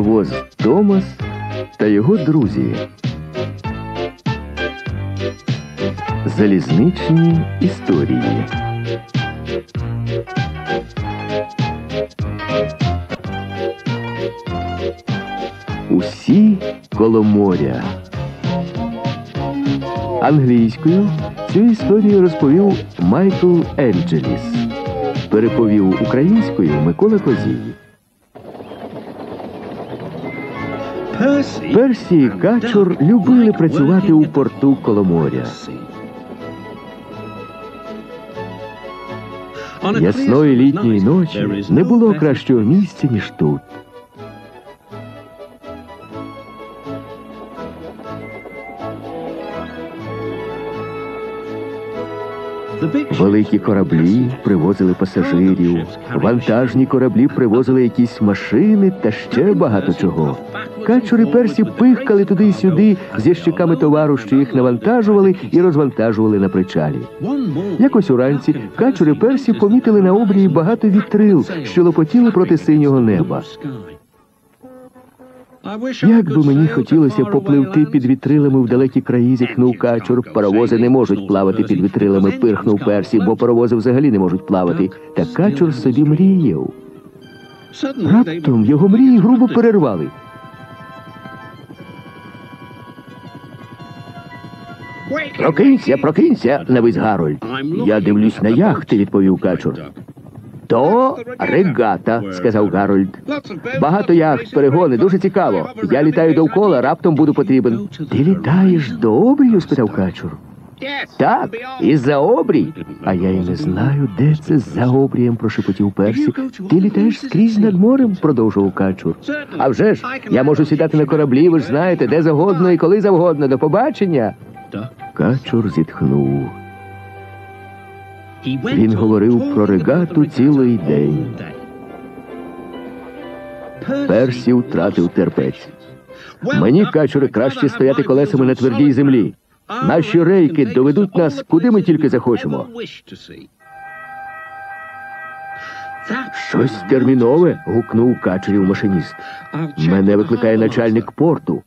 Паровоз Томас та його друзі. Залізничні історії. Усі коло моря. Англійською цю історію розповів Майкл Енджеліс. Переповів українською Микола Козій. Персі і Качур любили працювати у порту коло моря. Ясної літньої ночі не було кращого місця, ніж тут. Великі кораблі привозили пасажирів, вантажні кораблі привозили якісь машини та ще багато чого. Качури персі пихкали туди й сюди з ящиками товару, що їх навантажували і розвантажували на причалі. Якось уранці качури персі помітили на обрії багато вітрил, що лопотіли проти синього неба. Як би мені хотілося попливти під вітрилами в далекі краї, зітхнув качур. Паровози не можуть плавати під вітрилами, пирхнув персі, бо паровози взагалі не можуть плавати. Та качур собі мріяв. Раптом його мрії грубо перервали. Прокинься, прокинься, навис Гарольд. Я дивлюсь на яхти, відповів качур. То регата, сказав Гарольд. Багато яхт, перегони, дуже цікаво. Я літаю довкола, раптом буду потрібен. Ти літаєш до обрію? спитав качур. Так, і за обрій. А я й не знаю, де це за обрієм, прошепотів Персі. Ти літаєш скрізь над морем, продовжував качур. А вже ж, я можу сідати на кораблі, ви ж знаєте, де завгодно і коли завгодно. До побачення. Качур зітхнув. Він говорив про регату цілий день. Персі втратив терпець. Мені, качури, краще стояти колесами на твердій землі. Наші рейки доведуть нас, куди ми тільки захочемо. Щось термінове. гукнув качурів машиніст. Мене викликає начальник порту.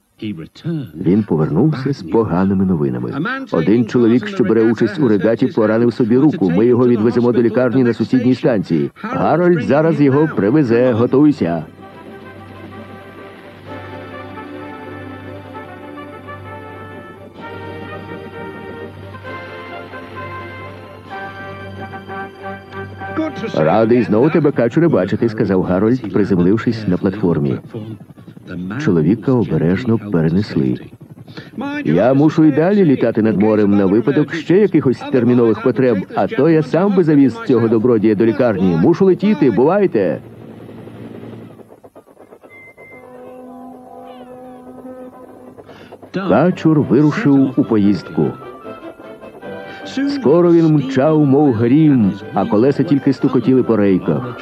Він повернувся з поганими новинами. Один чоловік, що бере участь у регаті, поранив собі руку. Ми його відвеземо до лікарні на сусідній станції. Гарольд зараз його привезе. Готуйся. Радий знову тебе качуре бачити, сказав Гарольд, приземлившись на платформі. Чоловіка обережно перенесли. Я мушу й далі літати над морем на випадок ще якихось термінових потреб, а то я сам би завіз цього добродія до лікарні. Мушу летіти, бувайте. Качур вирушив у поїздку. Скоро він мчав, мов грім, а колеса тільки стукотіли по рейках.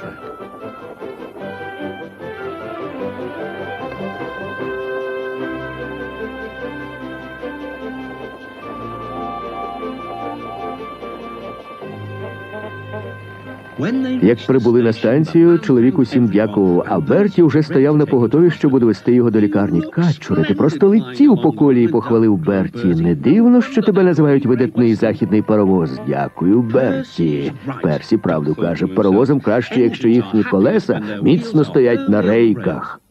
Як прибули на станцію, чоловік усім дякував, а Берті вже стояв на поготові, щоб довести його до лікарні. Качуре, ти просто летів по колії, похвалив Берті. Не дивно, що тебе називають видатний західний паровоз. Дякую, Берті. Персі правду каже, паровозам краще, якщо їхні колеса міцно стоять на рейках.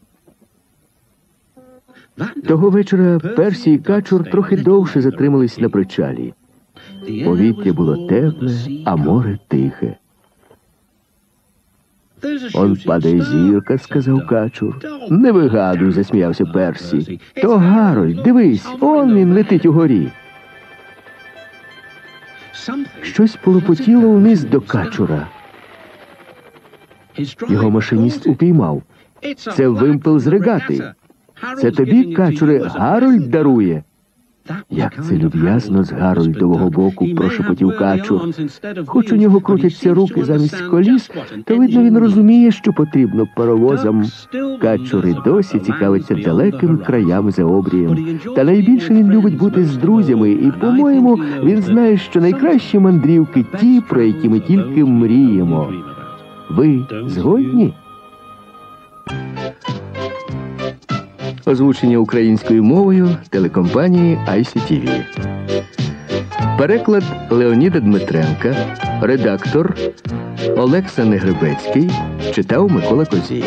Того вечора Персі і Качур трохи довше затримались на причалі. Повітря було тепле, а море тихе. Он падає зірка, сказав качур. Не вигадуй, засміявся Персі. То Гарольд, дивись, он він летить угорі. Щось полопотіло вниз до качура. Його машиніст упіймав. Це вимпел з регати. Це тобі, качуре, Гарольд дарує. Як це люб'язно з Гарольдового боку прошепотів качур. Хоч у нього крутяться руки замість коліс, то видно, він розуміє, що потрібно паровозам. Качури досі цікавиться далекими краями за обрієм. Та найбільше він любить бути з друзями, і, по-моєму, він знає, що найкращі мандрівки ті, про які ми тільки мріємо. Ви згодні? Озвучення українською мовою телекомпанії ICTV. Переклад Леоніда Дмитренка, редактор Олекса Негребецький читав Микола Козій.